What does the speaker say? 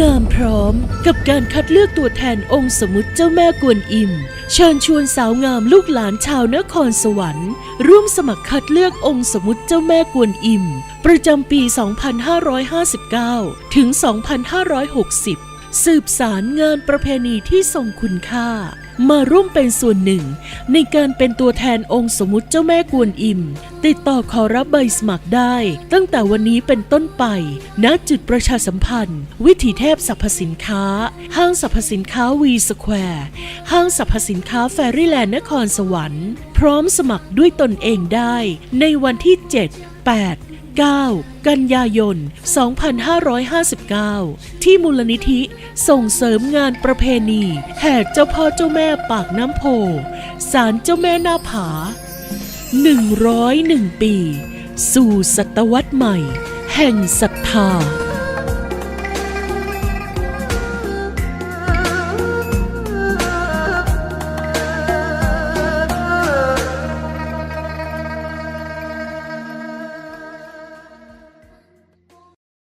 งามพร้อมกับการคัดเลือกตัวแทนองค์สมุติเจ้าแม่กวนอิม เชิญชวนสาวงามลูกหลานชาวนครสวรรค์ ร่วมสมัครคัดเลือกองค์สมมุติเจ้าแม่กวนอิม ประจำปี 2559 ถึง 2560 สืบสารงานประเพณีที่ทรงคุณค่า มาร่วมเป็นส่วนหนึ่ง ในการเป็นตัวแทนองค์สมมุติเจ้าแม่กวนอิม ติดต่อขอรับใบสมัครได้ ตั้งแต่วันนี้เป็นต้นไป ณจุดประชาสัมพันธ์ วิถีเทพสรรพสินค้า ห้างสรรพสินค้าวีสแควร์ห้างสรรพสินค้าแฟรี่แลนด์นครสวรรค์ พร้อมสมัครด้วยตนเองได้ ในวันที่ 7 8 9 กันยายน 2559 ที่มูลนิธิส่งเสริมงานประเพณีแห่เจ้าพ่อเจ้าแม่ปากน้ำโพศาลเจ้าแม่หน้าผา 101 ปี สู่ศตวรรษใหม่ แห่งศรัทธา